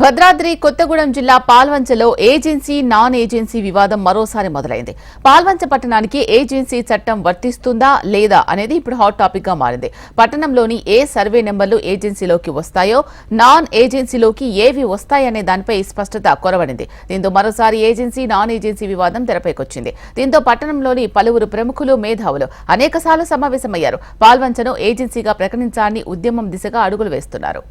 భద్రాద్రి కొత్తగూడెం జిల్లా పాల్వంచలో agency non agency వివాదం మరోసారి మొదలైంది. పాల్వంచ పట్టణానికి ఏజెన్సీ చట్టం వర్తిస్తుందా లేదా అనేది ఇప్పుడు హాట్ టాపిక్గా మారింది. పట్టణంలోని ఏ సర్వే నెంబర్లు ఏజెన్సీలోకి వస్తాయో నాన్ ఏజెన్సీలోకి ఏవి వస్తాయనే దానిపై స్పష్టత కొరవడింది. దీంతో మరోసారి ఏజెన్సీ నాన్ ఏజెన్సీ వివాదం తెరపైకొచ్చింది. దీంతో పట్టణంలోని పలువురు ప్రముఖులు మేధావులు అనేకసార్లు సమావేశమయ్యారు. పాల్వంచను ఏజెన్సీగా ప్రకటించాలని ఉద్యమం దిశగా అడుగులు వేస్తున్నారు.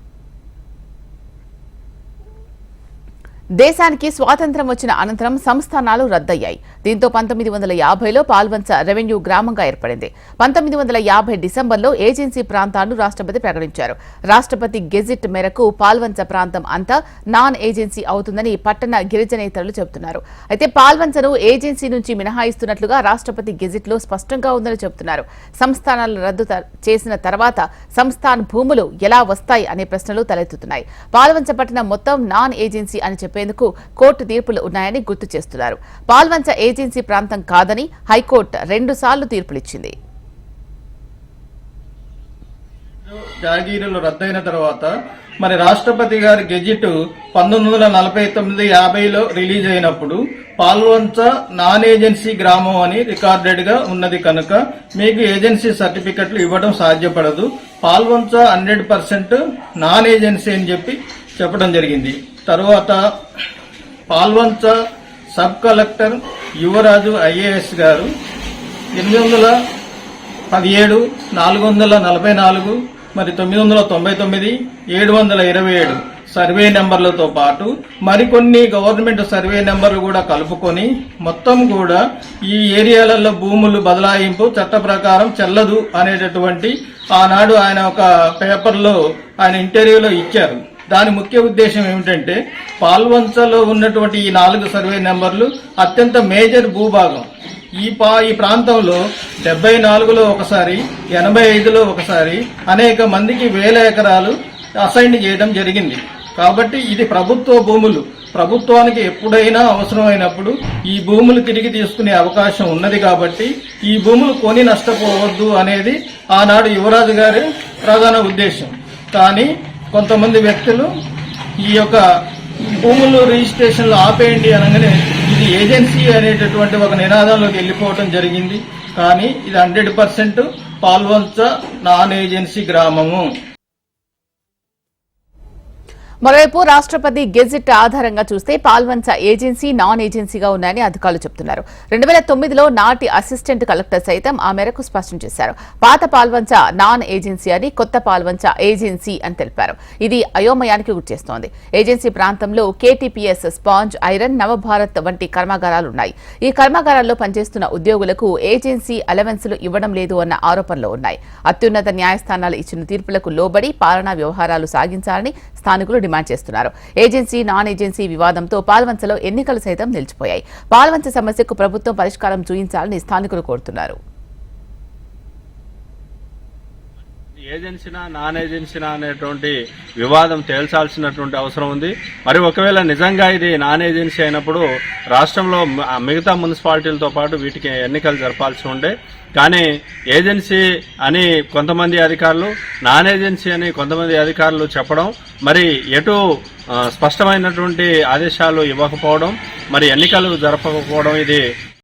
దేశానికి స్వాతంత్ర్యం వచ్చిన అనంతరం సంస్థానాలు రద్దయ్యాయి. దీంతో పంతొమ్మిది వందల యాభైలో పాల్వంచ రెవెన్యూ గ్రామంగా ఏర్పడింది. పంతొమ్మిది వందల యాభై డిసెంబర్లో ఏజెన్సీ ప్రాంతాలను రాష్ట్రపతి ప్రకటించారు. రాష్ట్రపతి గెజిట్ మేరకు పాల్వంచ ప్రాంతం అంతా నాన్ ఏజెన్సీ అవుతుందని పట్టణ గిరిజనేతరులు చెబుతున్నారు. అయితే పాల్వంచను ఏజెన్సీ నుంచి మినహాయిస్తున్నట్లుగా రాష్ట్రపతి గెజిట్లో స్పష్టంగా ఉందని చెబుతున్నారు. సంస్థానాలు రద్దు చేసిన తర్వాత సంస్థాన్ భూములు ఎలా వస్తాయి అనే ప్రశ్నలు తలెత్తుతున్నాయి. పాల్వంచ పట్టణం మొత్తం నాన్ ఏజెన్సీ అని చెప్పేందుకు కోర్టు తీర్పులు ఉన్నాయని గుర్తు చేస్తున్నారు. పాల్వంచ ఏజెన్సీ ప్రాంతం కాదని హైకోర్టు రెండు సార్లు తీర్పులిచ్చింది. జాగీరులు రద్దయిన తర్వాత మరి రాష్ట్రపతి గారి గెజిట్ పంతొమ్మిది వందల నలభై తొమ్మిది యాభైలో రిలీజ్ అయినప్పుడు పాల్వంచ నాన్ ఏజెన్సీ గ్రామం అని రికార్డెడ్గా ఉన్నది కనుక మీకు ఏజెన్సీ సర్టిఫికెట్లు ఇవ్వడం సాధ్యపడదు. Palvancha hundred percent non agency అని చెప్పి చెప్పడం జరిగింది. తరువాత Palvancha sub collector Yuvaraju IAS గారు ఎనిమిది వందల పదిహేడు నాలుగు వందల నలభై నాలుగు మరి తొమ్మిది వందల తొంభై తొమ్మిది ఏడు వందల ఇరవై ఏడు సర్వే నెంబర్లతో పాటు మరికొన్ని గవర్నమెంట్ సర్వే నెంబర్లు కూడా కలుపుకొని మొత్తం కూడా ఈ ఏరియాలలో భూములు బదలాయింపు చట్ట ప్రకారం చెల్లదు అనేటటువంటి ఆనాడు ఆయన ఒక పేపర్లో ఆయన ఇంటర్వ్యూలో ఇచ్చారు. దాని ముఖ్య ఉద్దేశం ఏమిటంటే పాల్వంచలో ఉన్నటువంటి ఈ నాలుగు సర్వే నెంబర్లు అత్యంత మేజర్ భూభాగం. ఈ పా ఈ ప్రాంతంలో డెబ్బై నాలుగులో ఒకసారి ఎనభై ఐదులో ఒకసారి అనేక మందికి వేల ఎకరాలు అసైన్ చేయడం జరిగింది. కాబట్టి ఇది ప్రభుత్వ భూములు. ప్రభుత్వానికి ఎప్పుడైనా అవసరమైనప్పుడు ఈ భూములు తిరిగి తీసుకునే అవకాశం ఉన్నది కాబట్టి ఈ భూములు కొని నష్టపోవద్దు అనేది ఆనాడు యువరాజు గారి ప్రధాన ఉద్దేశం. కానీ కొంతమంది వ్యక్తులు ఈ యొక్క భూములు రిజిస్ట్రేషన్లు ఆపేయండి అనగానే ఇది ఏజెన్సీ అనేటటువంటి ఒక నినాదంలోకి వెళ్ళిపోవటం జరిగింది. కానీ ఇది hundred percent Palvancha non agency గ్రామము. మరోవైపు రాష్ట్రపతి గెజిట్ ఆధారంగా చూస్తే పాల్వంచ ఏజెన్సీ నాన్ ఏజెన్సీగా ఉన్నాయని అధికారులు చెబుతున్నారు. రెండు వేల తొమ్మిదిలో నాటి అసిస్టెంట్ కలెక్టర్ సైతం ఆ మేరకు స్పష్టం చేశారు. పాత పాల్వంచ నాన్ ఏజెన్సీ అని కొత్త పాల్వంచ ఏజెన్సీ అని తెలిపారు. ఇది అయోమయానికి గుర్తిస్తోంది ఏజెన్సీ ప్రాంతంలో కేటీపీఎస్ స్పాంజ్ ఐరన్ నవభారత్ వంటి కర్మాగారాలు ఉన్నాయి. ఈ కర్మాగారాల్లో పనిచేస్తున్న ఉద్యోగులకు ఏజెన్సీ అలవెన్సులు ఇవ్వడం లేదు అన్న ఆరోపణలు ఉన్నాయి. అత్యున్నత న్యాయస్థానాలు ఇచ్చిన తీర్పులకు లోబడి పాలనా వ్యవహారాలు సాగించాలని స్థానికులు డిమాండ్ చేస్తున్నారు. ఏజెన్సీ నాన్ ఏజెన్సీ వివాదంతో పాల్వంచలో ఎన్నికలు సైతం నిలిచిపోయాయి. పాల్వంచ సమస్యకు ప్రభుత్వం పరిష్కారం చూపించాలని స్థానికులు కోరుతున్నారు. ఏజెన్సీనా నాన్ ఏజెన్సీనా అనేటువంటి వివాదం తేల్చాల్సినటువంటి అవసరం ఉంది. మరి ఒకవేళ నిజంగా ఇది నాన్ ఏజెన్సీ అయినప్పుడు రాష్ట్రంలో మిగతా మున్సిపాలిటీలతో పాటు వీటికి ఎన్నికలు జరపాల్సి ఉండే. కానీ ఏజెన్సీ అని కొంతమంది అధికారులు నాన్ ఏజెన్సీ అని కొంతమంది అధికారులు చెప్పడం మరి ఎటు స్పష్టమైనటువంటి ఆదేశాలు ఇవ్వకపోవడం మరి ఎన్నికలు జరపకపోవడం ఇది